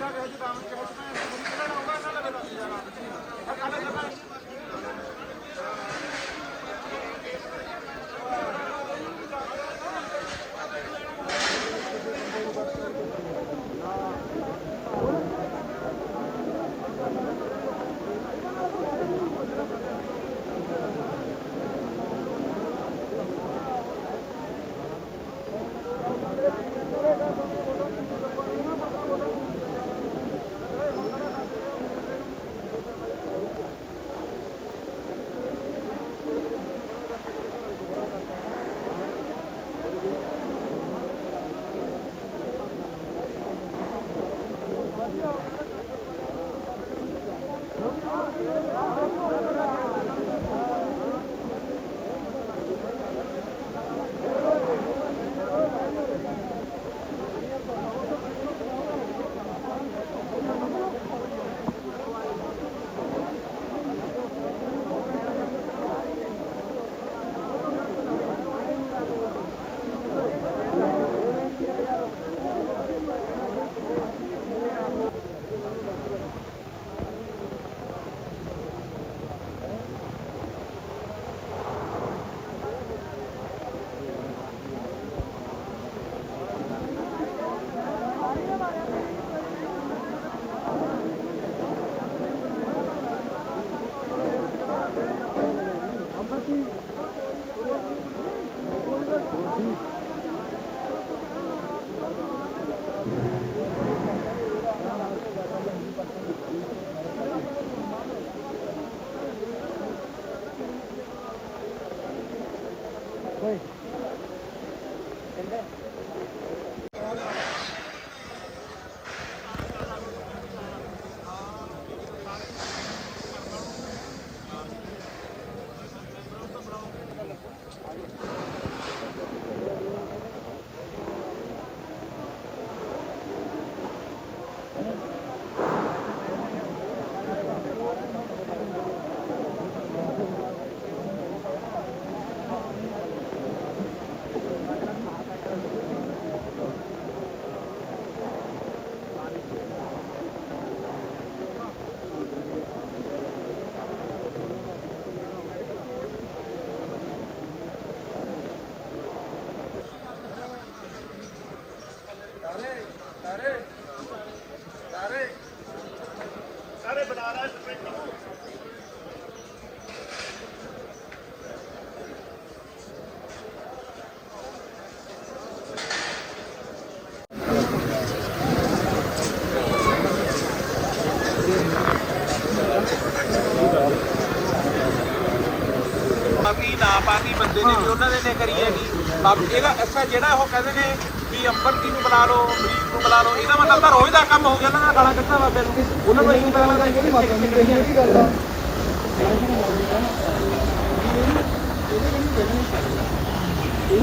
টাকা ਬਾਕੀ ਨਾ ਪਾਕੀ ਬੰਦੇ ਨੇ ਵੀ ਉਹਨਾਂ ਦੇ ਨੇ ਕਰੀ ਹੈਗੀ, ਬਾਕੀ ਇਹਦਾ ਅੱਛਾ ਜਿਹੜਾ ਉਹ ਕਹਿੰਦੇ ਨੇ ਵੀ ਅੰਬਰਤੀ ਨੂੰ ਬੁਲਾ ਲਓ ਬੁਲਾ ਲਓ। ਇਹਦਾ ਮਤਲਬ ਤਾਂ ਰੋਜ਼ ਦਾ ਕੰਮ ਹੋ ਗਿਆ ਨਾ ਗਾਲਾਂ ਕੱਢਣਾ ਬਾਬੇ ਨੂੰ। ਉਹਨਾਂ ਨੂੰ ਇਹ ਪਤਾ ਲੱਗਾ ਕਿ ਮਾਤਾ ਨੂੰ ਕਹੀ ਇਹ ਗੱਲ ਆ। ਬਾਬੇ ਡੇਰੇ ਦੀ ਗੱਲ ਆ ਬਾਈ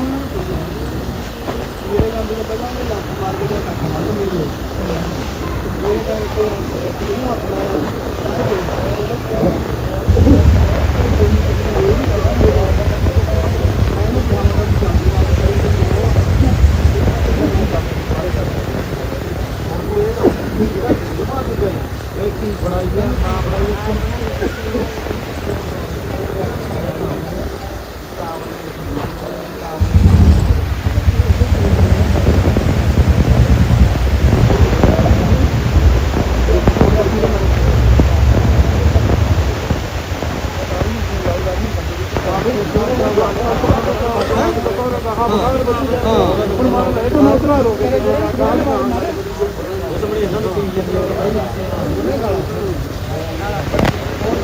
ਬੜੀ ਕਹਿੰਦੇ ਨੇ ਕਿ ਬਾਬੇ ਨੇ ਕਹਿੰਦੇ ਵੀ ਡੇਰੇ ਦੀ ਸਮਾਂ ਦੀ ਵੀਡੀਓ ਜਿਹਨੇ ਨਾ ਕੇ ਉਹਦਾ ਧੰਨਵਾਦ ਆ ਉਹਨੇ ਇਹਨਾਂ ਦਾ ਪਰਦਾ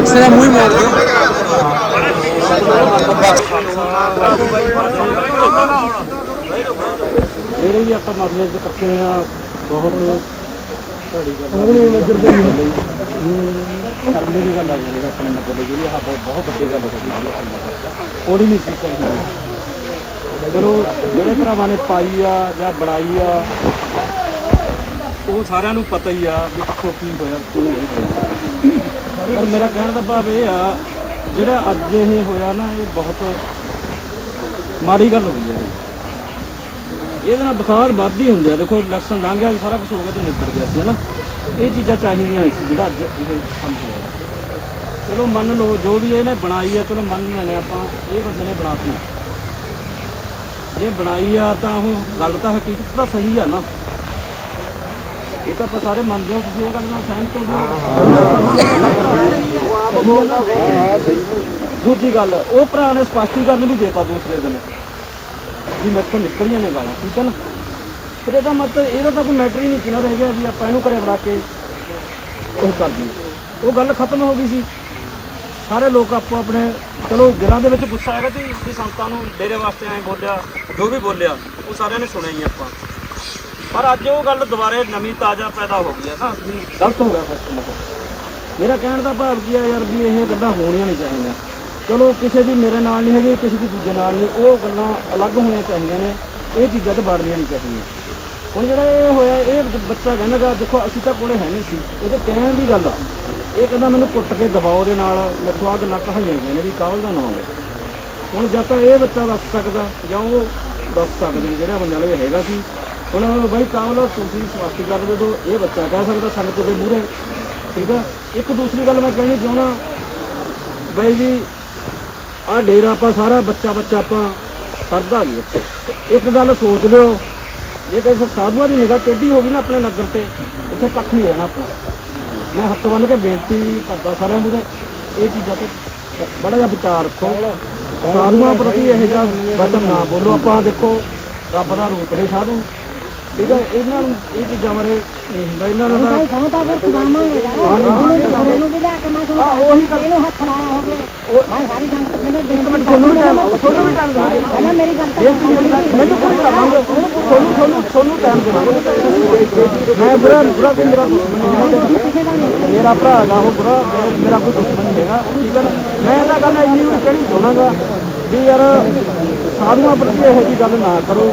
ਬਕਸੇ ਦਾ ਮੂੰਹ ਹੀ ਮੋੜ ਦਿਓ ਜਿਹੜੇ ਵੀ ਆਪਾਂ ਮਸਲੇ 'ਚ ਇਕੱਠੇ ਆ ਬਹੁਤ ਉਹਨੇ ਨਜ਼ਰ ਦੇ। ਦੀ ਗੱਲ ਆ ਜਿਹੜੀ ਆਪਣੇ ਦੇ ਜਿਹੜੀ ਆਹ ਬਹੁਤ ਬਹੁਤ ਵੱਡੀ ਗੱਲ ਹੈ ਉਹਦੀ ਨਹੀਂ ਸੀ ਚਾਹੀਦੀ ਚਲੋ ਜਿਹੜੇ ਭਰਾਵਾਂ ਨੇ ਪਾਈ ਆ ਜਾਂ ਬਣਾਈ ਆ ਉਹ ਸਾਰਿਆਂ ਨੂੰ ਪਤਾ ਹੀ ਆ ਵੀ ਕਿੱਥੋਂ ਕੀ ਹੋਇਆ ਕੀ ਨਹੀਂ ਹੋਇਆ। ਪਰ ਮੇਰਾ ਕਹਿਣ ਦਾ ਭਾਵ ਇਹ ਆ, ਜਿਹੜਾ ਅੱਜ ਇਹ ਹੋਇਆ ਨਾ, ਇਹ ਬਹੁਤ ਮਾੜੀ ਗੱਲ ਹੋਈ ਹੈ। ਇਹਦੇ ਨਾਲ ਬੁਖਾਰ ਵੱਧ ਹੀ ਹੁੰਦੇ ਆ ਦੇਖੋ ਇਲੈਕਸ਼ਨ ਲੰਘ ਗਿਆ, ਸਾਰਾ ਕੁਝ ਹੋ ਗਿਆ ਤੇ ਨਿਬੜ ਗਿਆ ਸੀ ਹਨਾ ਇਹ ਚੀਜ਼ਾਂ ਚਾਹੀਦੀਆਂ ਸੀ ਜਿਹੜਾ ਅੱਜ ਇਹ ਕੰਮ ਹੋਇਆ। ਚਲੋ, ਮੰਨ ਲਓ, ਜੋ ਵੀ ਇਹਨੇ ਬਣਾਈ ਆ ਚਲੋ ਮੰਨ ਲੈਣੇ ਆਪਾਂ, ਇਹ ਬੰਦੇ ਨੇ ਬਣਾਤੀ। ਜੇ ਬਣਾਈ ਆ ਤਾਂ ਉਹ ਗੱਲ ਤਾਂ ਹਕੀਕਤ ਤਾਂ ਸਹੀ ਆ ਨਾ। ਇਹ ਤਾਂ ਆਪਾਂ ਸਾਰੇ ਮੰਨਦੇ ਹਾਂ, ਤੁਸੀਂ ਇਹ ਗੱਲ ਨਾਲ ਸਹਿਮਤ ਹੋ ਦੂਜੀ ਗੱਲ, ਉਹ ਭਰਾ ਨੇ ਸਪਸ਼ਟੀਕਰਨ ਵੀ ਦੇਤਾ ਦੂਸਰੇ ਦਿਨ। ਵੀ ਮੇਰੇ ਤੋਂ ਨਿਕਲੀਆਂ ਨੇ ਗਾਲਾਂ, ਠੀਕ ਹੈ ਨਾ? ਫਿਰ ਇਹਦਾ ਮਤਲਬ, ਇਹਦਾ ਤਾਂ ਕੋਈ ਮੈਟਰ ਹੀ ਨਹੀਂ ਕਿਨਾ ਰਹਿ ਗਿਆ ਵੀ ਆਪਾਂ ਇਹਨੂੰ ਘਰੇ ਬਣਾ ਕੇ ਉਹ ਕਰ ਦਈਏ। ਉਹ ਗੱਲ ਖਤਮ ਹੋ ਗਈ ਸੀ। ਸਾਰੇ ਲੋਕ ਆਪੋ ਆਪਣੇ, ਚਲੋ ਦਿਲਾਂ ਦੇ ਵਿੱਚ ਗੁੱਸਾ ਹੈਗਾ ਤੇ ਵੀ ਸੰਤਾਂ ਨੂੰ ਡੇਰੇ ਵਾਸਤੇ ਐਂ ਬੋਲਿਆ, ਜੋ ਵੀ ਬੋਲਿਆ, ਉਹ ਸਾਰਿਆਂ ਨੇ ਸੁਣਿਆ ਹੀ ਆਪਾਂ। ਪਰ ਅੱਜ ਉਹ ਗੱਲ ਦੁਬਾਰੇ ਨਵੀਂ ਤਾਜ਼ਾ ਪੈਦਾ ਹੋ ਗਈ ਹੈ ਨਾ। ਵੀ ਗਲਤ ਹੋ ਗਿਆ ਸਿਸਟਮ ਉਹ ਮੇਰਾ ਕਹਿਣ ਦਾ ਭਾਵ ਕੀ ਹੈ ਯਾਰ ਵੀ ਇਹ ਗੱਲਾਂ ਹੋਣੀਆਂ ਨਹੀਂ ਚਾਹੀਦੀਆਂ। ਚਲੋ ਕਿਸੇ ਦੀ ਮੇਰੇ ਨਾਲ ਨਹੀਂ ਹੈਗੀ, ਕਿਸੇ ਦੀ ਦੂਜੇ ਨਾਲ ਨਹੀਂ। ਉਹ ਗੱਲਾਂ ਅਲੱਗ ਹੋਣੀਆਂ ਚਾਹੀਦੀਆਂ ਨੇ। ਇਹ ਚੀਜ਼ਾਂ ਤੇ ਵੜਨੀਆਂ ਨਹੀਂ ਚਾਹੀਦੀਆਂ। ਹੁਣ ਜਿਹੜਾ ਇਹ ਹੋਇਆ, ਇਹ ਬੱਚਾ ਕਹਿੰਦਾ ਦੇਖੋ ਅਸੀਂ ਤਾਂ ਕੋਲੇ ਹੈ ਨਹੀਂ ਸੀ। ਇਹਦੇ ਕਹਿਣ ਦੀ ਗੱਲ ਆ। ਇਹ ਕਹਿੰਦਾ ਮੈਨੂੰ ਕੁੱਟ ਕੇ ਦਬਾਅ ਦੇ ਨਾਲ। ਮੈਥੋਂ ਅੱਗ ਨੱਕ ਹਈਆਂ ਗਈਆਂ ਨੇ ਵੀ ਕਾਬਲ ਦਾ ਨਾਮ ਹੈ। ਹੁਣ ਜਾਂ ਤਾਂ ਇਹ ਬੱਚਾ ਦੱਸ ਸਕਦਾ ਜਾਂ ਉਹ ਦੱਸ ਸਕਦੇ ਜਿਹੜਾ ਬੰਦੇ ਨਾਲ ਹੈਗਾ ਸੀ। ਹੁਣ ਬਾਈ ਕਾਬਲ ਤੁਸੀਂ ਸਵਾਸਤੀ ਕਰ ਦੇ ਦੋ ਇਹ ਬੱਚਾ ਕਹਿ ਸਕਦਾ ਸਾਨੂੰ ਕਿਤੇ ਮੂਹਰੇ, ਠੀਕ ਆ? ਇੱਕ ਦੂਸਰੀ ਗੱਲ ਮੈਂ ਕਹਿਣੀ ਚਾਹੁੰਦਾ, ਬਾਈ ਜੀ, ਆਹ ਡੇਰਾ ਆਪਾਂ ਸਾਰਾ ਬੱਚਾ ਬੱਚਾ ਆਪਾਂ ਸਰਦਾ ਨਹੀਂ ਇੱਥੇ। ਇੱਕ ਗੱਲ ਸੋਚ ਲਿਓ, ਜੇ ਕਿਸੇ ਸਾਧੂਆਂ ਦੀ ਨਿਗਾਹ ਟੇਢੀ ਹੋ ਗਈ ਨਾ ਆਪਣੇ ਨਗਰ ਤੇ, ਇੱਥੇ ਕੱਖ ਨਹੀਂ ਰਹਿਣਾ ਆਪਣਾ ਮੈਂ ਹੱਥ ਬੰਨ ਕੇ ਬੇਨਤੀ ਕਰਦਾ ਸਾਰਿਆਂ ਨੂੰ ਇਹ ਚੀਜ਼ਾਂ ਤੇ ਬੜਾ ਜਿਹਾ ਵਿਚਾਰ ਰੱਖੋ। ਸਾਧੂਆਂ ਪ੍ਰਤੀ ਇਹ ਜਿਹਾ ਵਚਨ ਨਾ ਬੋਲੋ, ਆਪਾਂ ਦੇਖੋ, ਰੱਬ ਦਾ ਰੂਪ ਨੇ ਸਾਧੂ। ਹੈ ਇਹਨਾਂ ਨੂੰ ਇਹ ਚੀਜ਼ਾਂ ਬਾਰੇ ਨਹੀਂ ਹੁੰਦਾ ਇਹਨਾਂ ਨੂੰ ਤਾਂ ਸਾਨੂੰ ਤਾਂ ਫਿਰ ਖਵਾਵਾਂਗੇ ਯਾਰ। ਉਹਨੂੰ ਵੀ ਲੈ ਕੇ ਮੈਂ ਤੁਹਾਨੂੰ ਉਹੀ ਇਹਨੂੰ ਹੱਥ ਲਾਇਆ ਹੋਵੇ। ਮੈਂ ਸਾਰੀ ਜੰਗ ਮੈਨੂੰ ਦਿਨ ਮਿੰਟ ਤੁਹਾਨੂੰ ਵੀ ਟਾਈਮ ਤੁਹਾਨੂੰ ਵੀ ਟਾਈਮ ਦੇਵਾਂਗੇ ਪਹਿਲਾਂ ਮੇਰੀ ਗੱਲ ਤਾਂ ਇਹ ਚੀਜ਼ ਮੈਨੂੰ ਕੋਈ ਕਰਾਂਗੇ ਤੁਹਾਨੂੰ ਤੁਹਾਨੂੰ ਤੁਹਾਨੂੰ ਟਾਈਮ ਦੇਵਾਂਗੇ ਮੈਂ ਬੁਰਾ ਬੁਰਾ ਕੋਈ ਮੇਰਾ ਦੁਸ਼ਮਣ ਨਹੀਂ ਹੈ ਕਿਸੇ ਦਾ ਨਹੀਂ ਮੇਰਾ ਭਰਾ ਹੈਗਾ ਉਹ ਬੁਰਾ ਮੇਰਾ- ਮੇਰਾ ਕੋਈ ਦੁਸ਼ਮਣ ਨਹੀਂ ਹੈਗਾ। ਠੀਕ ਹੈ ਨਾ? ਮੈਂ ਤਾਂ ਗੱਲ ਇੰਨੀ ਵੀ ਕਹਿਣੀ ਚਾਹੁੰਦਾਗਾ ਵੀ ਯਾਰ ਸਾਧੂਆਂ ਪ੍ਰਤੀ ਇਹੋ ਜਿਹੀ ਗੱਲ ਨਾ ਕਰੋ।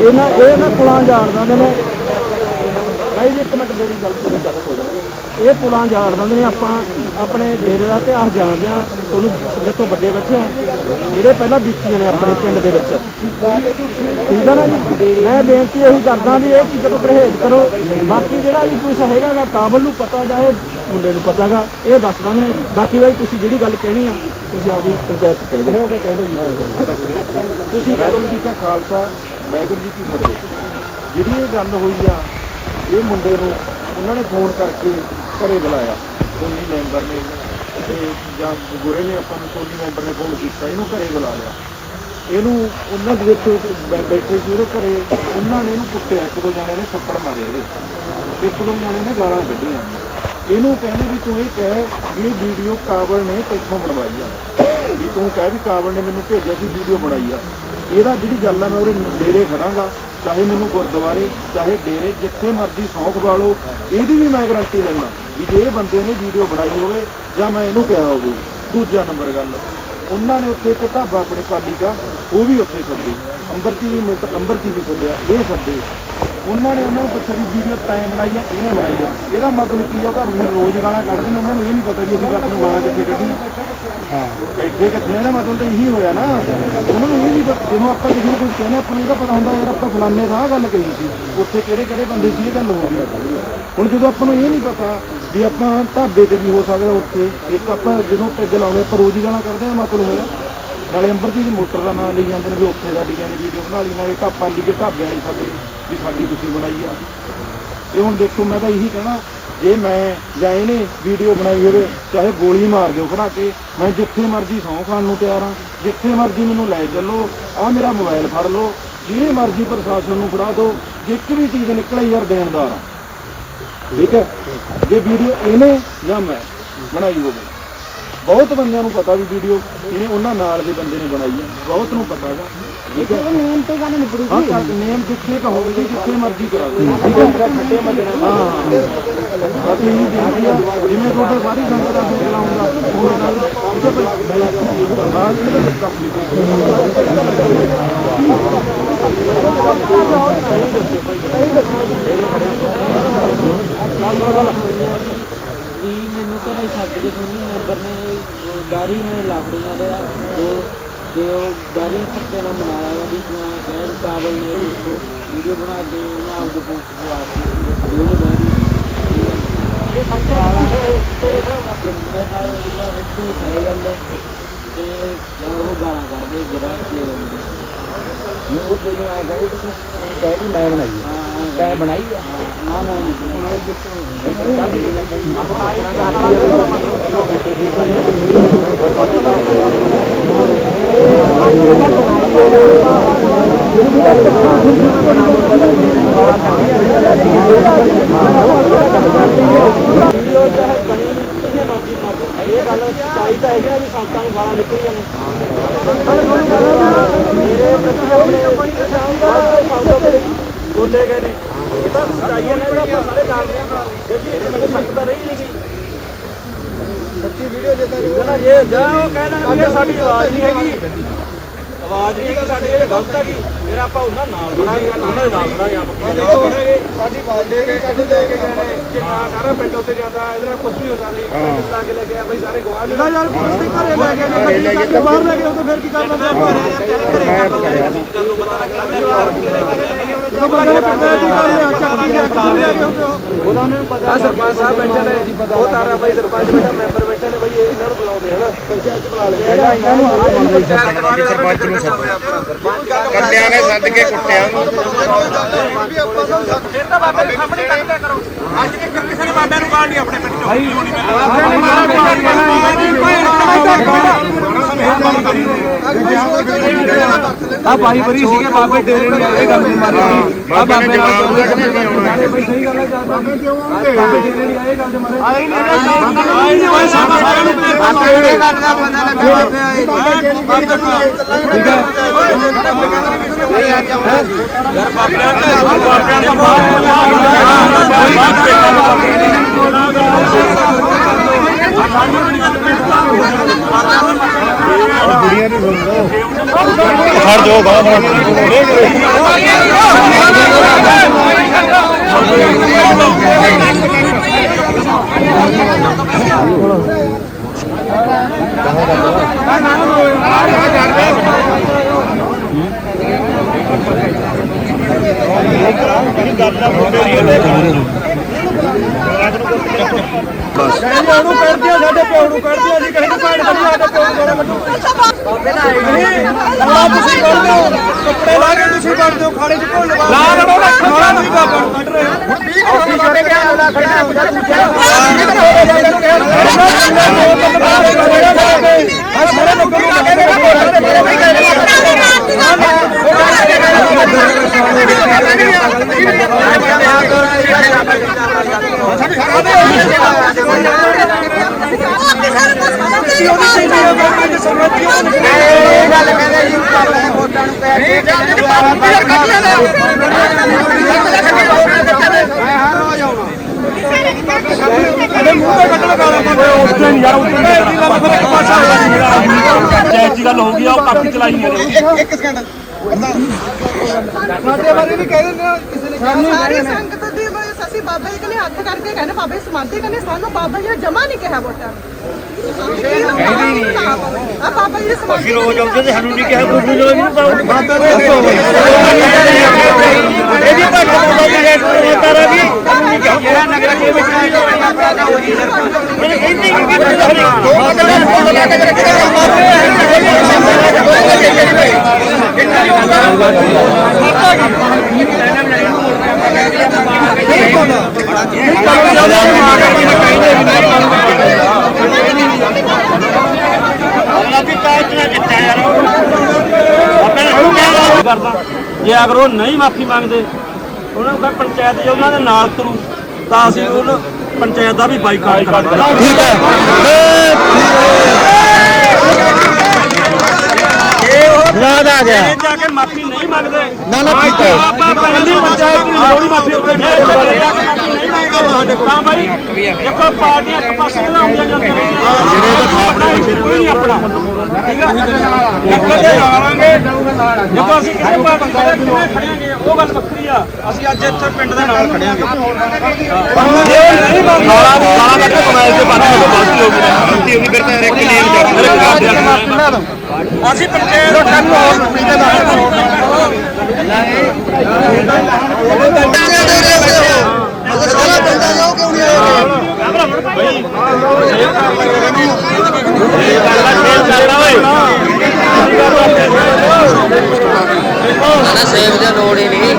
ਇਹਨਾਂ ਇਹ ਨਾ ਪੁਲਾਂ ਜਾਣ ਦਿੰਦੇ ਨੇ ਭਾਈ ਜੀ ਇੱਕ ਮਿੰਟ ਮੇਰੀ ਗੱਲ ਪੂਰੀ ਕਰ ਹੋ ਜਾਵੇ ਇਹ ਪੁਲਾਂ ਜਾਣ ਦਿੰਦੇ ਨੇ, ਆਪਾਂ ਆਪਣੇ ਡੇਰੇ ਦਾ ਇਤਿਹਾਸ ਜਾਣਦੇ ਆ ਤੁਹਾਨੂੰ ਸਾਡੇ ਤੋਂ ਵੱਡੇ ਬੱਚੇ ਆ ਜਿਹੜੇ ਪਹਿਲਾਂ ਬੀਤੀਆਂ ਨੇ ਆਪਣੇ ਪਿੰਡ ਦੇ ਵਿੱਚ। ਠੀਕ ਹੈ ਨਾ ਜੀ? ਮੈਂ ਬੇਨਤੀ ਇਹੀ ਕਰਦਾ ਵੀ ਇਹ ਚੀਜ਼ਾਂ ਤੋਂ ਪਰਹੇਜ਼ ਕਰੋ। ਬਾਕੀ ਜਿਹੜਾ ਵੀ ਕੁਝ ਹੈਗਾਗਾ ਕਾਬਲ ਨੂੰ ਪਤਾ ਜਾਏ, ਮੁੰਡੇ ਨੂੰ ਪਤਾਗਾ ਇਹ ਦੱਸ ਦਾਂਗੇ ਬਾਕੀ ਬਾਈ, ਤੁਸੀਂ ਜਿਹੜੀ ਗੱਲ ਕਹਿਣੀ ਆ, ਤੁਸੀਂ ਆਪਦੀ ਪੰਚਾਇਤ ਕਹਿ ਦਿਓ। ਤੁਸੀਂ ਵਾਹਿਗੁਰੂ ਜੀ ਕਾ ਖਾਲਸਾ ਵਾਹਿਗੁਰੂ ਜੀ ਕੀ ਫਤਿਹ। ਜਿਹੜੀ ਇਹ ਗੱਲ ਹੋਈ ਆ, ਇਹ ਮੁੰਡੇ ਨੂੰ ਉਹਨਾਂ ਨੇ ਫੋਨ ਕਰਕੇ ਘਰੇ ਬੁਲਾਇਆ। ਕੋਲੀ ਮੈਂਬਰ ਨੇ ਤੇ ਜਾਂ ਗੁਰੇ ਨੇ ਆਪਾਂ ਨੂੰ ਕੋਲੀ ਮੈਂਬਰ ਨੇ ਫੋਨ ਕੀਤਾ, ਇਹਨੂੰ ਘਰੇ ਬੁਲਾ ਲਿਆ। ਇਹਨੂੰ ਉਹਨਾਂ ਦੇ ਵਿੱਚ ਬੈਠੇ ਸੀ, ਉਹਦੇ ਘਰੇ ਉਹਨਾਂ ਨੇ ਇਹਨੂੰ ਕੁੱਟਿਆ, ਇੱਕ ਦੋ ਜਣੇ ਨੇ ਥੱਪੜ ਮਾਰੇ ਇਹਦੇ। ਇੱਕ ਦੋ ਜਣੇ ਨੇ ਗਾਲਾਂ ਕੱਢੀਆਂ। ਇਹਨੂੰ ਕਹਿੰਦੇ ਵੀ ਤੂੰ ਇਹ ਕਹਿ ਵੀ ਇਹ ਵੀਡੀਓ ਕਾਬਲ ਨੇ ਤੈਥੋਂ ਬਣਵਾਈ ਆ। ਵੀ ਤੂੰ ਕਹਿ ਵੀ ਕਾਬਲ ਨੇ ਮੈਨੂੰ ਭੇਜਿਆ ਸੀ, ਵੀਡੀਓ ਬਣਾਈ ਆ। ਇਹਦਾ ਜਿਹੜੀ ਗੱਲ ਆ, ਮੈਂ ਉਹਦੇ ਡੇਰੇ ਖੜਾਂਗਾ, ਚਾਹੇ ਮੈਨੂੰ ਗੁਰਦੁਆਰੇ, ਚਾਹੇ ਡੇਰੇ, ਜਿੱਥੇ ਮਰਜ਼ੀ ਸੌਂਕ ਵਾਲੋ, ਇਹਦੀ ਵੀ ਮੈਂ ਗਰੰਟੀ ਲੈਣਾ ਵੀ ਜੇ ਇਹ ਬੰਦੇ ਨੇ ਵੀਡੀਓ ਬਣਾਈ ਹੋਵੇ ਜਾਂ ਮੈਂ ਇਹਨੂੰ ਕਿਹਾ ਹੋਵੇ। ਦੂਜਾ ਨੰਬਰ ਗੱਲ, ਉਹਨਾਂ ਨੇ ਉੱਥੇ ਇੱਕ ਢਾਬਾ ਆਪਣੇ ਕਾਲੀ ਦਾ, ਉਹ ਵੀ ਉੱਥੇ ਸੱਦੀ ਅੰਬਰਤੀ ਵੀ ਅੰਬਰ ਅੰਬਰਤੀ ਵੀ ਸੱਦਿਆ ਇਹ ਸੱਦੇ ਉਹਨਾਂ ਨੇ ਉਹਨਾਂ ਨੂੰ ਪੁੱਛਿਆ ਵੀ ਵੀਡੀਓ ਟਾਈਮ ਬਣਾਈ ਆ ਇਹਨੇ ਬਣਾਈ ਆ। ਇਹਦਾ ਮਤਲਬ ਕੀ ਆ, ਉਹ ਤਾਂ ਰੋਜ਼ ਗਾਲਾਂ ਕੱਢਦੇ ਨੇ, ਉਹਨਾਂ ਨੂੰ ਇਹ ਨਹੀਂ ਪਤਾ ਵੀ ਅਸੀਂ ਰਾਤ ਨੂੰ ਗਾਲਾਂ ਕਿੱਥੇ ਕੱਢੀਆਂ ਹਾਂ। ਇੱਥੇ ਕਿੱਥੇ ਇਹਦਾ ਮਤਲਬ ਤਾਂ ਇਹੀ ਹੋਇਆ ਨਾ, ਉਹਨਾਂ ਨੂੰ ਇਹ ਨਹੀਂ ਪਤਾ ਜਦੋਂ ਆਪਾਂ ਕਿਸੇ ਨੂੰ ਕੁਝ ਕਹਿੰਦੇ ਆਪਾਂ ਨੂੰ ਇਹਦਾ ਪਤਾ ਹੁੰਦਾ ਯਾਰ ਆਪਾਂ ਫਲਾਣੇ ਦਾ ਗੱਲ ਕਹੀ ਸੀ, ਉੱਥੇ ਕਿਹੜੇ ਕਿਹੜੇ ਬੰਦੇ ਸੀ, ਇਹ ਗੱਲ ਹੋ ਗਈ ਹੁਣ ਜਦੋਂ ਆਪਾਂ ਨੂੰ ਇਹ ਨਹੀਂ ਪਤਾ ਵੀ ਆਪਾਂ ਢਾਬੇ ਤੇ ਵੀ ਹੋ ਸਕਦਾ ਉੱਥੇ, ਇੱਕ ਆਪਾਂ ਜਦੋਂ ਪੈਗ ਲਾਉਂਦੇ ਆਪਾਂ ਰੋਜ਼ ਹੀ ਗਾਲਾਂ ਕੱਢਦੇ ਆ, ਮਤਲਬ ਹੋਇਆ ਨਾਲੇ ਅੰਬਰਜੀ ਦੀ ਮੋਟਰ ਦਾ ਨਾਮ ਲਈ ਜਾਂਦੇ ਨੇ ਵੀ ਉੱਥੇ ਸਾਡੀਆਂ ਨੇ ਵੀਡੀਓ ਬਣਾ ਲਈ, ਨਾਲੇ ਢਾਬਾ ਲਈ ਕੇ ਢਾਬੇ ਵਾਲੀ ਸਾਡੇ, ਵੀ ਸਾਡੀ ਤੁਸੀਂ ਬਣਾਈ ਆ। ਇਹ ਹੁਣ ਦੇਖੋ, ਮੈਂ ਤਾਂ ਇਹੀ ਕਹਿਣਾ, ਜੇ ਮੈਂ ਜਾਂ ਇਹਨੇ ਵੀਡੀਓ ਬਣਾਈ ਹੋਵੇ, ਚਾਹੇ ਗੋਲੀ ਮਾਰ ਦਿਓ ਖੜਾ ਕੇ, ਮੈਂ ਜਿੱਥੇ ਮਰਜ਼ੀ ਸੌਂ ਖਾਣ ਨੂੰ ਤਿਆਰ ਹਾਂ ਜਿੱਥੇ ਮਰਜ਼ੀ ਮੈਨੂੰ ਲੈ ਚੱਲੋ ਆ ਮੇਰਾ ਮੋਬਾਈਲ ਫੜ ਲਓ ਜਿਹੜੇ ਮਰਜ਼ੀ ਪ੍ਰਸ਼ਾਸਨ ਨੂੰ ਫੜਾ ਦਿਓ ਜੇ ਇੱਕ ਵੀ ਚੀਜ਼ ਨਿਕਲੇ ਯਾਰ ਦੇਣਦਾਰ ਹਾਂ ਠੀਕ ਹੈ? ਜੇ ਵੀਡੀਓ ਇਹਨੇ ਜਾਂ ਮੈਂ ਬਣਾਈ ਹੋਵੇ ਬਹੁਤ ਬੰਦਿਆਂ ਨੂੰ ਪਤਾ ਵੀ ਵੀਡੀਓ ਇਹਨੇ ਉਹਨਾਂ ਨਾਲ ਦੇ ਬੰਦੇ ਨੇ ਬਣਾਈ ਹੈ। ਬਹੁਤ ਨੂੰ ਪਤਾ ਹੈਗਾ ਠੀਕ ਹੈ? ਉਹ ਮੇਨ ਤੇ ਗੱਲ ਨਿਬੜੀ ਹਾਂ ਤਾਂ ਨੇਮ ਜਿੱਥੇ ਕਹੋਗੇ ਜੀ ਜਿੱਥੇ ਮਰਜ਼ੀ ਕਰਾ ਦਿਓ ਠੀਕ ਹੈ? ਖੱਟੇ ਮੱਜਣਾ ਹਾਂ। ਬਾਕੀ ਇਹ ਬੇਨਤੀ ਆ। ਜਿਵੇਂ ਤੁਹਾਡਾ ਸਾਰੀ ਸੰਗਤ ਦਾ ਫੈਸਲਾ ਹੁੰਦਾ ਉਹ ਨਾਲ ਉਹਦੇ ਪਰ ਹਾਂ ਇਹਦੇ ਵਿੱਚ ਜੀ ਮੈਨੂੰ ਤਾਂ ਨਹੀਂ ਛੱਡ ਕੇ ਮੈਂਬਰ ਨੇ ਗਾੜੀ ਨੇ ਲਾਕੜੀਆਂ ਦੇ ਦੋ ਤੇ ਉਹ ਗਾੜੀ ਖੱਤੇ ਨਾਲ ਬਣਾਇਆ ਵਾ ਵੀ ਮੈਂ ਕਹਿ ਕਾਬਲ ਨੇ ਉਸਕੋ ਵੀਡੀਓ ਬਣਾ ਕੇ ਉਹਨਾਂ ਆਪ ਦੇ ਪੋਸਟ ਤੇ ਆ ਕੇ ਦੋਨੋਂ ਇਹ ਖੱਤੇ ਨਾਲ ਤੇ ਮੈਂ ਨਾਲ ਇਹਦਾ ਹੈ ਗੱਲ ਤੇ ਉਹ ਗਾਲਾਂ ਕਰਦੇ ਜਰਾ ਕੇ ਉਹ ਤੇ ਜੋ ਆਇਆ ਤੁਸੀਂ ਕਹਿ ਮੈਂ ਬਣਾਈ ਹਾਂ ਕਹਿ ਬਣਾਈ ਨਾ ਨਾ ਵੀਡੀਓ ਚਾਹੇ ਬਣੀ ਕਿਹਨੇ ਮਰਜ਼ੀ ਮਾਰੋ ਇਹ ਗੱਲ ਚਾਹੀਦਾ ਹੈ ਕਿ ਵੀ ਸੰਤਾਂ ਨੂੰ ਗਾਲਾਂ ਨਿਕਲੀਆਂ ਨੇ। ਮੇਰੇ ਪ੍ਰਤੀ ਆਪਣੇ ਬੋਲੇ ਗਏ ਨੇ ਇਹ ਤਾਂ ਸਚਾਈਆਂ ਨੇ ਜਿਹੜਾ ਆਪਾਂ ਸਾਰੇ ਜਾਣਦੇ ਹਾਂ ਕਿਉਂਕਿ ਇਹ ਮੈਨੂੰ ਸੱਚ ਤਾਂ ਰਹੀ ਨਹੀਂ ਗਈ ਸੱਚੀ ਵੀਡੀਓ ਜੇ ਤਾਂ ਇਹ ਜਾਂ ਉਹ ਕਹਿਣਾ ਵੀ ਇਹ ਸਾਡੀ ਆਵਾਜ਼ ਨਹੀਂ ਹੈਗੀ ਆਵਾਜ਼ ਨਹੀਂ ਹੈਗੀ ਸਾਡੀ ਇਹ ਗਲਤ ਹੈਗੀ ਫਿਰ ਆਪਾਂ ਉਹਨਾਂ ਨਾਲ ਬਣਾਂਗੇ ਉਹਨਾਂ ਦੇ ਨਾਲ ਬਣਾਂਗੇ ਆਪਾਂ ਦੇਖੋ ਹੈਗੇ ਸਾਡੀ ਬਾਤ ਦੇ ਕੇ ਕੱਢ ਦੇ ਕੇ ਗਏ ਨੇ ਕਿ ਆ ਸਾਰਾ ਪਿੰਡ ਉੱਤੇ ਜਾਂਦਾ ਇਹਦੇ ਨਾਲ ਕੁਝ ਨਹੀਂ ਹੁੰਦਾ ਨਹੀਂ ਪਿੰਡ ਲਾ ਕੇ ਲੈ ਗਿਆ ਬਈ ਸਾਰੇ ਗਵਾਹ ਜਿਹੜਾ ਯਾਰ ਪੁਲਿਸ ਦੇ ਘਰੇ ਲੈ ਗਏ ਨੇ ਗੱਡੀ ਚੱਕ ਕੇ ਬਾਹਰ ਲੈ ਗਏ ਉਹ ਤਾਂ ਫਿਰ ਕੀ ਕਰਨਾ ਤੇ ਆਪਾਂ ਜਦੋਂ ਬੰਦੇ ਨੇ ਪਿੰਡ ਦੀ ਗੱਲ ਆ ਚੱਕ ਕੇ ਕਿੱਥੇ ਲੈ ਗਏ ਹੁੰਦੇ ਹੋ ਉਹਨਾਂ ਨੂੰ ਪਤਾ ਸਰਪੰਚ ਸਾਹਿਬ ਬੈਠੇ ਨੇ ਉਹ ਤਾਰਾ ਬਾਈ ਸਰਪੰਚ ਬੈਠਾ ਮੈਂਬਰ ਬੈਠੇ ਨੇ ਬਈ ਇਹ ਇਹਨਾਂ ਨੂੰ ਬੁਲਾਉਂਦੇ ਹਨ ਪੰਚਾਇਤ ਬੁਲਾ ਲਿਆ ਇਹਨਾਂ ਨੂੰ ਸਰਪੰਚ ਨੂੰ ਕੱਲਿਆਂ ਨੇ ਸੱਦ ਕੇ ਕੁੱਟਿਆ ਫਿਰ ਤਾਂ ਬਾਬੇ ਦੇ ਸਾਹਮਣੇ ਕੱਢਿਆ ਕਰੋ ਅੱਜ ਤੱਕ ਕਿਸੇ ਨੇ ਬਾਬਿਆਂ ਨੂੰ ਗਾਲ ਨਹੀਂ ਆਪਣੇ ਪਿੰਡ ਚੋਂ ਹੋਣੀ ਆ ਭਾਈ ਬਰੀ ਸੀਗੇ ਬਾਬੇ ਡੇਰੇ ਨੂੰ ਇਹ ਗੱਲ ਨਹੀਂ ਮਾਰੀ ਆ ਬਾਬੇ ਨਾਲ ਸਾਰੇ ਬਈ ਸਹੀ ਗੱਲ ਹੈ ਬਾਬੇ ਬਾਬੇ ਡੇਰੇ ਨਹੀਂ ਆਏ ਗੱਲ ਮਾਰੇ ਆਈ ਨਹੀਂ ਆਈ ਨਹੀਂ। ਭਾਈ ਸਾਹਿਬ ਇਹ ਗੱਲ ਦਾ ਪਤਾ ਲੱਗਾ ਠੀਕ ਹੈ। ਹਰ ਦੋ ਬਾਹਰ ਗੱਲ ਦਾ ਮੁੱਦਾ ਇਹ ਹੈ ਉਹਨੂੰ ਕੱਢ ਦਿਆ ਸਾਡੇ ਪਿਓ ਨੂੰ ਕੱਢ ਦਿਆ ਜੀ ਨੂੰ ਭੈਣ ਬਣੀ ਸਾਡੇ ਪਿਓ ਨੂੰ ਗਾਲਾਂ ਕੱਢੋ। ਨਹੀਂ ਤੁਸੀਂ ਕੱਢਦੇ ਹੋ ਕੱਪੜੇ ਲਾ ਕੇ ਤੁਸੀਂ ਕੱਢਦੇ ਹੋ ਖਾਣੇ ਚ ਲਵਾ ਲਾ ਲੜੋ ਨਾ ਖਾਣਾ ਤੁਸੀਂ ਬਾਬਾ ਕੱਢ ਰਹੇ ਹੋ। ਅਸੀਂ ਛੋਟੇ ਕਿਹਾ ਨਾ ਖੜਾ ਦੀ ਗੱਲ ਹੋ ਗਈ ਆ ਉਹ ਕਾਫੀ ਚਲਾਈ ਨਹੀਂ ਇੱਕ ਸਕਿੰਟ ਸਾਡੇ ਬਾਰੇ ਵੀ ਕਹਿ ਦਿੰਦੇ ਆ ਕਿਸੇ ਨੇ ਸਾਰੀ ਸੰਗਤ ਦੀ ਬਸ ਅਸੀਂ ਬਾਬਾ ਜੀ ਕਨੇ ਹੱਥ ਕਰਕੇ ਕਹਿੰਦੇ ਬਾਬਾ ਸਮਾਧੀ ਕਹਿੰਦੇ ਸਾਨੂੰ ਬਾਬਾ ਜੀ ਨੇ ਜਮਾ ਨਹੀਂ ਕਿਹਾ ਵੋਟਾਂ ਆ ਬਾਬਾ ਜੀ ਸਮਾਧੀ ਰੋਜ਼ ਆਉਂਦੇ ਤੇ ਸਾਨੂੰ ਨਹੀਂ ਕਿਹਾ ਬਾਬੇ ਦੇ ਇਹਦੀ ਭਗਤ ਬਾਬਾ ਜੀ ਹੈ ਤਾਰਾ ਵੀ ਜਿਹੜਾ ਨਗਰ ਦੇ ਵਿੱਚ ਨਹੀਂ ਹੋਣੀ ਆਪਣਾ ਤਾਂ ਹੋ ਜੀ ਕਰਦਾ ਅਗਰ ਉਹ ਨਹੀਂ ਮਾਫੀ ਮੰਗਦੇ। ਉਹਨਾਂ ਨੂੰ ਕਹ ਪੰਚਾਇਤ ਜੇ ਉਹਨਾਂ ਦੇ ਨਾਲ ਤੁਰੂ ਤਾਂ ਅਸੀਂ ਉਹਨਾਂ ਪੰਚਾਇਤ ਦਾ ਵੀ ਬਾਈਕਾਟ ਕਰਾਂਗੇ। ਠੀਕ ਹੈ। ਆ ਗਿਆ। ਜਾ ਕੇ ਮਾਫੀ ਨਹੀਂ ਮੰਗਦੇ। ਨਾ ਨਾ ਠੀਕ ਹੈ। ਆਪਾਂ ਪਹਿਲੀ ਪੰਚਾਇਤ ਦੀ ਲੋੜੀ ਮਾਫੀ ਉੱਤੇ ਤਾਂ ਭਾਈ ਦੇਖੋ ਪਾਰਟੀਆਂ ਇੱਕ ਪਾਸੇ ਨਾਲ ਹੁੰਦੀਆਂ ਜਾਂਦੀਆਂ ਜਿਹੜੇ ਤਾਂ ਖਾਪੜੇ ਕੋਈ ਨਹੀਂ ਆਪਣਾ ਠੀਕ ਹੈ ਨੱਕਰ ਦੇ ਆਵਾਂਗੇ ਦੇਖੋ ਅਸੀਂ ਕਿਸੇ ਦੇ ਕਿਵੇਂ ਖੜਿਆਂਗੇ ਉਹ ਗੱਲ ਵੱਖਰੀ ਆ। ਅਸੀਂ ਅੱਜ ਇੱਥੇ ਪਿੰਡ ਦੇ ਨਾਲ ਖੜਿਆਂਗੇ ਜੇ ਮੰਗਦਾ ਸਾਰਾ ਕਰਕੇ ਕਮਾਈ ਦੇ ਬਾਅਦ ਉਹ ਬਾਕੀ ਹੋ ਗਈ ਹੋ। ਗਈ ਫਿਰ ਤਾਂ ਇੱਕ ਨੇਮ ਅਸੀਂ ਪੰਚਾਇਤ ਦਾ ਕੰਮ ਹੋਰ ਸੇਬ ਦੀ ਲੋੜ ਹੀ ਨਹੀਂ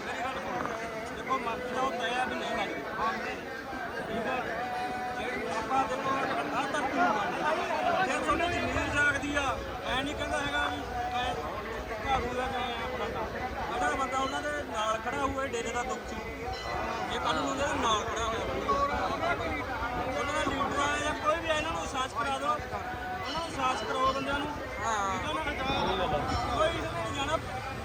ਦੇਖੋ ਮੱਤ ਦਾ ਉਹ ਤੈਅ ਵੀ ਨਹੀਂ ਲੱਗਦੀ ਠੀਕ ਹੈ ਆਪਾਂ ਦੇਖੋ ਹਰ ਧਰਤੀ ਨੂੰ ਮੰਨਦੇ ਜੇ ਤੁਹਾਡੀ ਜ਼ਮੀਨ ਜਾਗਦੀ ਆ ਐ ਨਹੀਂ ਕਹਿੰਦਾ ਹੈਗਾ ਵੀ ਮੈਂ ਘਾੜੂ ਦਾ ਮੈਂ ਆਪਣਾ ਕੰਮ ਜਿਹੜਾ ਬੰਦਾ ਉਹਨਾਂ ਦੇ ਨਾਲ ਖੜਾ ਹੋਇਆ ਡੇਰੇ ਦਾ ਦੁੱਖ ਸੀ ਇਹ ਕਾਨੂੰਨ ਉਹਦੇ ਨਾਲ ਖੜਾ ਹੋਇਆ ਉਹਨਾਂ ਦਾ ਲੀਡਰ ਆ ਜਾਂ ਕੋਈ ਵੀ ਆ, ਇਹਨਾਂ ਨੂੰ ਸਾਥ ਕਰਾ ਦਿਓ ਉਹਨਾਂ ਨੂੰ ਸਾਥ ਕਰਾਓ ਬੰਦਿਆਂ ਨੂੰ ਹਾਂ ਕੋਈ ਇਹਦੇ ਨਾਲ ਜਾਣਾ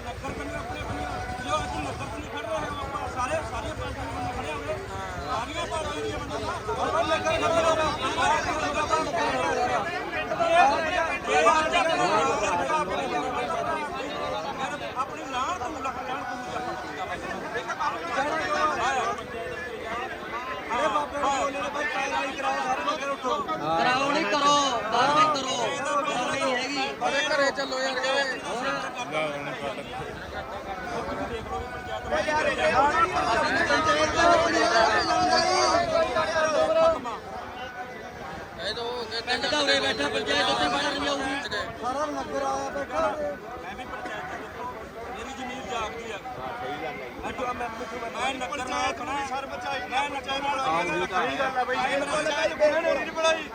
ਨੱਕਰ ਕੰਨੀ ਆਪਣੇ ਆਪਣੇ ਜੋ ਅਸੀਂ ਨੱਕਰ ਕੰਨੀ ਖੜ ਰਹੇ ਹਾਂ ਆਪਾਂ ਸਾਰੇ ਸਾਰੀਆਂ ਪਾਰਟੀਆਂ ਦੇ ਬੰਦੇ ਖੜੇ ਹੋਗੇ ਸਾਰੀਆਂ ਪਾਰਟੀਆਂ ਦੇ ਬੰਦੇ ਆਪਾਂ ਨੱਕਰ ਆਪਣੀ ਲਾਣ ਤੋਂ ਲੱਗ ਜਾਣ ਅਰੇ ਬਾਬੇ ਬੋਲੇ ਨੇ ਭਾਈ ਕਾਇਦਾਈ ਕਰਾਓ ਸਾਰੇ ਲੋਕ ਉੱਠੋ ਕਰਾਓ ਨਹੀਂ ਕਰੋ ਕਾਰਵਾਈ ਕਰੋ ਕਾਰਵਾਈ ਨਹੀਂ ਹੈਗੀ ਅਰੇ ਘਰੇ ਚੱਲੋ ਯਾਰ ਪਿੰਡ ਦਾ ਹੋਵੇ ਬੈਠਾ ਪੰਚਾਇਤ ਉੱਤੇ ਬਣਾ ਰਹੀ ਜਾਊਗੀ ਮੈਂ ਵੀ ਪੰਚਾਇਤ ਮੇਰੀ ਜ਼ਮੀਨ ਜਾਗਦੀ ਆ ਸਹੀ ਗੱਲ ਹੈ ਅੱਜ ਮੈਂ ਮੈਂ ਨੱਕਰ ਨਾਲ ਖੜਾ ਸਰ ਬਚਾਈ ਮੈਂ ਨੱਕਰ ਨਾਲ ਸਹੀ ਗੱਲ ਹੈ ਬਈ ਪੰਚਾਇਤ ਬੋਲਣ ਨਹੀਂ ਬਣਾਈ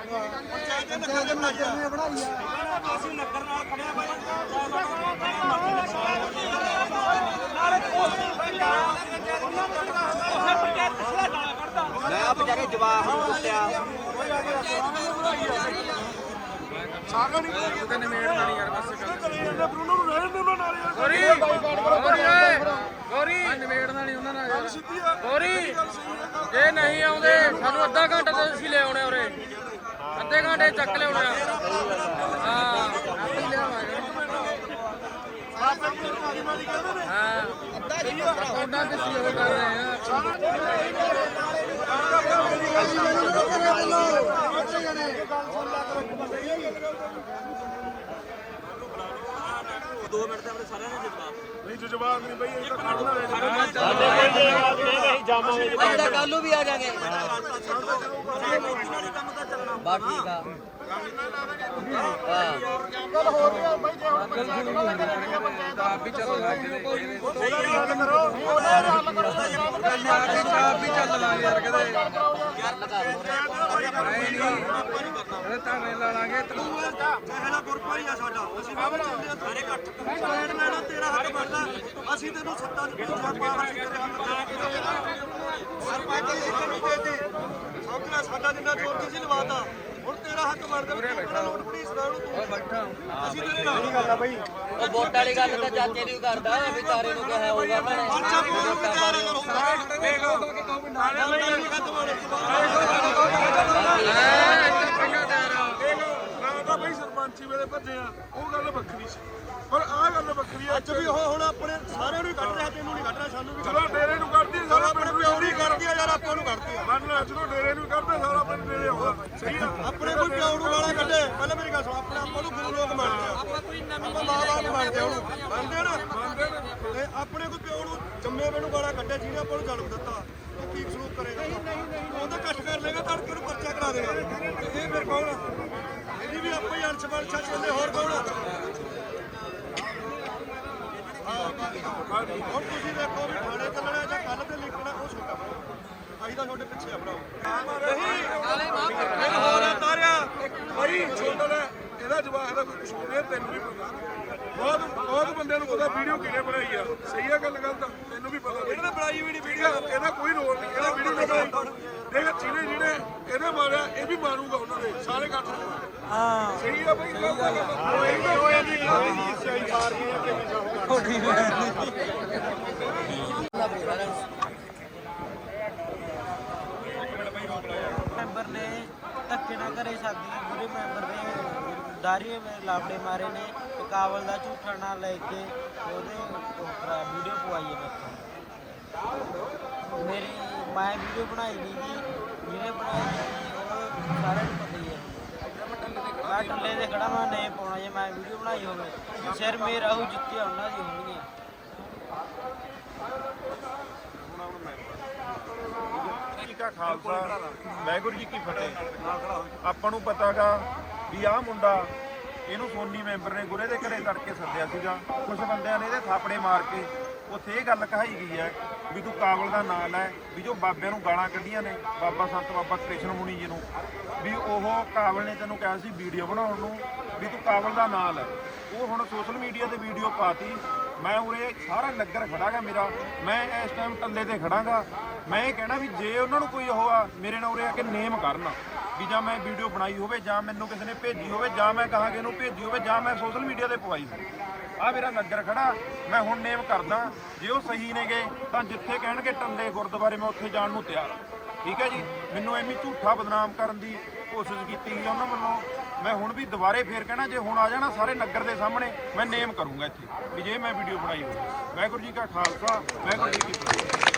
ਪੰਚਾਇਤ ਨੇ ਨੱਕਰ ਬਣਾਈ ਆ ਅਸੀਂ ਨੱਕਰ ਨਾਲ ਖੜਿਆ ਬਾਈ ਨਾਲੇ ਉਸ ਪੰਚਾਇਤ ਪਿਛਲਾ ਗਾਲਾਂ ਕੱਢਦਾ ਮੈਂ ਵਿਚਾਰੇ ਜਵਾਬ ਨੂੰ ਕੁੱਟਿਆ। ਗੋਰੀ ਜੇ ਨਹੀਂ ਆਉਂਦੇ, ਸਾਨੂੰ ਅੱਧਾ ਘੰਟਾ ਤਾਂ ਅਸੀਂ ਲੈ ਆਉਣੇ ਉਰੇ। ਅੱਧੇ ਘੰਟੇ ਚੱਕ ਲਿਆਉਣੇ ਹਾਂ। ਆਪੇ ਲਿਆਵਾਂਗੇ ਹਾਂ ਉਹਨਾਂ ਦੇ ਸੀ ਉਹ ਕਰ ਰਹੇ ਆ। ਦੋ ਮਿੰਟ ਤੇ ਆਪਣੇ ਸਾਰਿਆਂ ਨੇ ਜਵਾਬ ਭਾਈ ਦਾ ਕੱਲੂ ਵੀ ਆ ਜਾਗੇ ਬਾ ਠੀਕ ਆ ਹਾਂ ਪਹਿਲਾ ਗੁਰਪਾਈ ਆ ਸਾਡਾ ਅਸੀਂ ਬਾਬਾ ਚਾਹੁੰਦੇ ਆ ਸਾਰੇ ਇਕੱਠ ਸਾਈਡ ਲੈਣਾ ਤੇਰਾ ਬਣਦਾ ਅਸੀਂ ਤੈਨੂੰ ਸੱਤਾ ਚ ਪੂਜਾ ਪਾਵਾਂਗੇ ਤੇਰੇ ਹੱਕ ਦਾ ਸਰਪੰਚ ਜੀ ਨੂੰ ਦੇ ਦੇ ਸਮਝਣਾ ਸਾਡਾ ਜਿੰਨਾ ਜ਼ੋਰ ਤੁਸੀਂ ਲਵਾਤਾ। ਹੁਣ ਤੇਰਾ ਹੱਕ ਬਣਦਾ ਵੀ ਤੂੰ ਨੋਟ ਪਲੀਜ਼ ਦਾ ਉਹਨੂੰ ਤੂੰ? ਬੈਠਾ। ਅਸੀਂ ਤੇਰੇ ਨਾਲ ਉਹ ਵੋਟ ਵਾਲੀ ਗੱਲ ਤਾਂ ਚਾਚੇ ਦੀ ਵੀ ਕਰਦਾ ਵਿਚਾਰੇ ਨੂੰ ਕਿਹਾ ਹੋਊਗਾ ਨੇ। ਅੱਛਾ ਕੋਈ ਵੀ ਵਿਚਾਰ ਅਗਰ ਹੁੰਦਾ ਦੇਖ ਨਾ ਤਾਂ ਬਈ ਸਰਪੰਚੀ ਵੇਲੇ ਭੱਜੇ ਆ ਉਹ ਗੱਲ ਵੱਖਰੀ ਸੀ। ਪਰ ਆਹ ਗੱਲ ਵੱਖਰੀ ਆ ਅੱਜ ਵੀ ਉਹ ਹੁਣ ਆਪਣੇ ਸਾਰਿਆਂ ਨੂੰ ਹੀ ਕੱਢ ਰਿਹਾ ਤੈਨੂੰ ਨਹੀਂ ਕੱਢ ਰਿਹਾ ਸਾਨੂੰ ਵੀ ਚਲੋ ਡੇਰੇ ਨੂੰ ਕੱਢਦੀ ਸਾਰਾ ਆਪਣੇ ਪਿਓ ਨਹੀਂ ਕਰਦੀ ਆ ਯਾਰ ਆਪਾਂ ਨੂੰ ਕੱਢਦੀ ਆ। ਮੰਨ ਲੈ ਜਦੋਂ ਡੇਰੇ ਨੂੰ ਕੱਢਦੇ ਸਾਰਾ ਪਿੰਡ ਡੇਰੇ ਆਉਂਦਾ। ਸਹੀ ਆ ਆਪਣੇ ਕੋਈ ਪਿਓ ਨੂੰ ਗਾਲਾਂ ਕੱਢੇ ਪਹਿਲਾਂ ਮੇਰੀ ਗੱਲ ਸੁਣ ਆਪਣੇ ਆਪਾਂ ਨੂੰ ਗੁਰੂ ਲੋਕ ਮੰਨਦੇ ਆ। ਆਪਾਂ ਕੋਈ ਨਵੀਂ ਮਾਂ ਬਾਪ ਮੰਨਦੇ ਆ ਉਹਨੂੰ। ਮੰਨਦੇ ਨਾ? ਮੰਨਦੇ ਨੇ ਤੇ ਆਪਣੇ ਕੋਈ ਪਿਓ ਨੂੰ ਜੰਮੇ ਵੇ ਨੂੰ ਗਾਲਾਂ ਕੱਢੇ ਜਿਹਨੇ ਆਪਾਂ ਨੂੰ ਜਨਮ ਦਿੱਤਾ ਉਹ ਕੀ ਸਲੂਕ ਕਰੇਗਾ? ਨਹੀਂ ਨਹੀਂ ਨਹੀਂ ਉਹ ਤਾਂ ਕੱਟ ਕਰ ਲੇਗਾ ਤੜਕੇ ਨੂੰ ਪਰਚਾ ਕਰਾ ਦੇਗਾ। ਤੇ ਇਹ ਫਿਰ ਕੌਣ? ਇਹਦੀ ਵੀ ਆਪਾਂ ਹੀ ਅੰਸ਼ ਬੰਸ਼ ਚੱਲੇ ਹੋਰ ਕੌਣ ਹੁਣ ਤੁਸੀਂ ਦੇਖੋ ਵੀ ਥਾਣੇ ਚੱਲਣਾ ਜਾਂ ਕੱਲ ਤੇ ਲਿਖਣਾ ਉਹ ਛੋਟਾ ਅਸੀਂ ਤਾਂ ਤੁਹਾਡੇ ਪਿੱਛੇ ਆ ਭਰਾਓ ਨਹੀਂ ਫਿਰ ਹੋਰ ਆ ਤਾਰਿਆ ਬਈ ਛੋਟਾ ਦਾ ਇਹਦਾ ਜਵਾਬ ਦਾ ਕੋਈ ਕਸੂਰ ਨਹੀਂ ਤੈਨੂੰ ਵੀ ਪਤਾ ਬਹੁਤ ਬਹੁਤ ਬੰਦਿਆਂ ਨੂੰ ਪਤਾ ਵੀਡੀਓ ਕਿਹਨੇ ਬਣਾਈ ਆ ਸਹੀ ਆ ਗੱਲ ਗੱਲ ਤਾਂ ਤੈਨੂੰ ਵੀ ਪਤਾ ਇਹਨੇ ਬਣਾਈ ਵੀ ਨਹੀਂ ਵੀਡੀਓ ਇਹਦਾ ਕੋਈ ਰੋਲ ਨਹੀਂ। ਇਹਦਾ ਵੀਡੀਓ ਨਹੀਂ ਬਣਾਈ ਦੇਖ ਜਿਹਨੇ ਜਿਹਨੇ ਇਹਨੇ ਮਾਰਿਆ ਇਹ ਵੀ ਮਾਰੂਗਾ ਉਹਨਾਂ ਦੇ ਸਾਰੇ ਕੱਟ ਹਾਂ ਸਹੀ ਆ ਬਈ ਗੱਲ ਤਾਂ ਗੱਲ ਹੋਏ ਦੀ ਸਹੀ ਮਾਰ ਗਏ ਆ ਕਿ ਮੈਂਬਰ ਨੇ ਧੱਕੇ ਨਾ ਕਰੇ ਸਾਡੀ ਪੂਰੇ ਮੈਂਬਰ ਨੇ ਡਾਰੀਏ ਲਾਫੜੇ ਮਾਰੇ ਨੇ ਤੇ ਕਾਬਲ ਦਾ ਝੂਠਾ ਨਾਂ ਲੈ ਕੇ ਉਹਦੇ ਵੀਡੀਓ ਪਵਾਈ ਹੈ ਮੇਰੀ ਮੈਂ ਵੀਡੀਓ ਬਣਾਈ ਨਹੀਂ ਜੀ ਜਿਹਨੇ ਬਣਾਈ ਉਹ ਸਾਰਿਆਂ ਨੂੰ ਪਤਾ ਹੀ ਹੈ। ਮੈਂ ਟੱਲੇ ਦੇ ਖੜਾ ਮੈਂ ਨਹੀਂ ਪਾਉਣਾ ਜੇ ਮੈਂ ਵੀਡੀਓ ਬਣਾਈ ਹੋਵੇ, ਸਿਰ ਮੇਰਾ ਉਹ ਜਿੱਤਿਆ ਉਹਨਾਂ ਦੀ ਹੋਣਗੀਆਂ। ਖਾਲਸਾ, ਵਾਹਿਗੁਰੂ ਜੀ ਕੀ ਫਤਿਹ। ਆਪਾਂ ਨੂੰ ਪਤਾਗਾ ਵੀ ਆਹ ਮੁੰਡਾ, ਇਹਨੂੰ ਸੋਨੀ ਮੈਂਬਰ ਨੇ ਗੁਰੇ ਦੇ ਘਰੇ ਤੜਕੇ ਸੱਦਿਆ ਸੀਗਾ। ਕੁਝ ਬੰਦਿਆਂ ਨੇ ਇਹਦੇ ਥਾਪੜੇ ਮਾਰ ਕੇ ਉੱਥੇ ਇਹ ਗੱਲ ਕਹਾਈ ਗਈ ਹੈ ਵੀ ਤੂੰ ਕਾਬਲ ਦਾ ਨਾਂ ਲੈ, ਵੀ ਜੋ ਬਾਬਿਆਂ ਨੂੰ ਗਾਲਾਂ ਕੱਢੀਆਂ ਨੇ, ਬਾਬਾ ਸੰਤ ਬਾਬਾ ਕ੍ਰਿਸ਼ਨ ਮੁਨੀ ਜੀ ਨੂੰ, ਵੀ ਉਹ ਕਾਬਲ ਨੇ ਤੈਨੂੰ ਕਿਹਾ ਸੀ ਵੀਡੀਓ ਬਣਾਉਣ ਨੂੰ, ਵੀ ਤੂੰ ਕਾਬਲ ਦਾ ਨਾਂ ਲੈ। ਉਹ ਹੁਣ ਸੋਸ਼ਲ ਮੀਡੀਆ ਤੇ ਵੀਡੀਓ ਪਾਤੀ। ਮੈਂ ਉਰੇ ਸਾਰਾ ਨਗਰ ਖੜਾਗਾ ਮੇਰਾ। ਮੈਂ ਇਸ ਟਾਈਮ ਟੱਲੇ ਤੇ ਖੜਾਗਾ। ਮੈਂ ਇਹ ਕਹਿਣਾ ਵੀ ਜੇ ਉਹਨਾਂ ਨੂੰ ਕੋਈ ਉਹ ਆ, ਮੇਰੇ ਨਾਲ ਉਰੇ ਆ ਕੇ ਨੇਮ ਕਰਨ, ਵੀ ਜਾਂ ਮੈਂ ਵੀਡੀਓ ਬਣਾਈ ਹੋਵੇ, ਜਾਂ ਮੈਨੂੰ ਕਿਸੇ ਨੇ ਭੇਜੀ ਹੋਵੇ, ਜਾਂ ਮੈਂ ਕਹਾਂ ਕਿ ਇਹਨੂੰ ਭੇਜੀ ਹੋਵੇ, ਜਾਂ ਮੈਂ ਸੋਸ਼ਲ ਮੀਡੀਆ ਤੇ ਪਵਾਈ ਹੋਵੇ। ਆ ਮੇਰਾ ਨਗਰ ਖੜਾ, ਮੈਂ ਹੁਣ ਨੇਮ ਕਰਦਾ, ਜੇ ਉਹ ਸਹੀ ਨੇਗੇ, ਤਾਂ ਜਿੱਥੇ ਕਹਿਣਗੇ ਟੰਡੇ ਗੁਰਦੁਆਰੇ ਮੈਂ ਉੱਥੇ ਜਾਣ ਨੂੰ ਤਿਆਰ ਠੀਕ ਹੈ ਜੀ? ਮੈਨੂੰ ਐਵੇਂ ਝੂਠਾ ਬਦਨਾਮ ਕਰਨ ਦੀ ਕੋਸ਼ਿਸ਼ ਕੀਤੀ ਗਈ ਉਹਨਾਂ ਵੱਲੋਂ। ਮੈਂ ਹੁਣ ਵੀ ਦੁਬਾਰੇ ਫੇਰ ਕਹਿਣਾ, ਜੇ ਹੁਣ ਆ ਜਾਣਾ ਸਾਰੇ ਨਗਰ ਦੇ ਸਾਹਮਣੇ, ਮੈਂ ਨੇਮ ਕਰੂੰਗਾ ਇੱਥੇ, ਵੀ ਜੇ ਮੈਂ ਵੀਡੀਓ ਬਣਾਈ ਹੋਵੇ। ਵਾਹਿਗੁਰੂ ਜੀ ਕਾ ਖਾਲਸਾ, ਵਾਹਿਗੁਰੂ ਜੀ ਕੀ ਫਤਿਹ।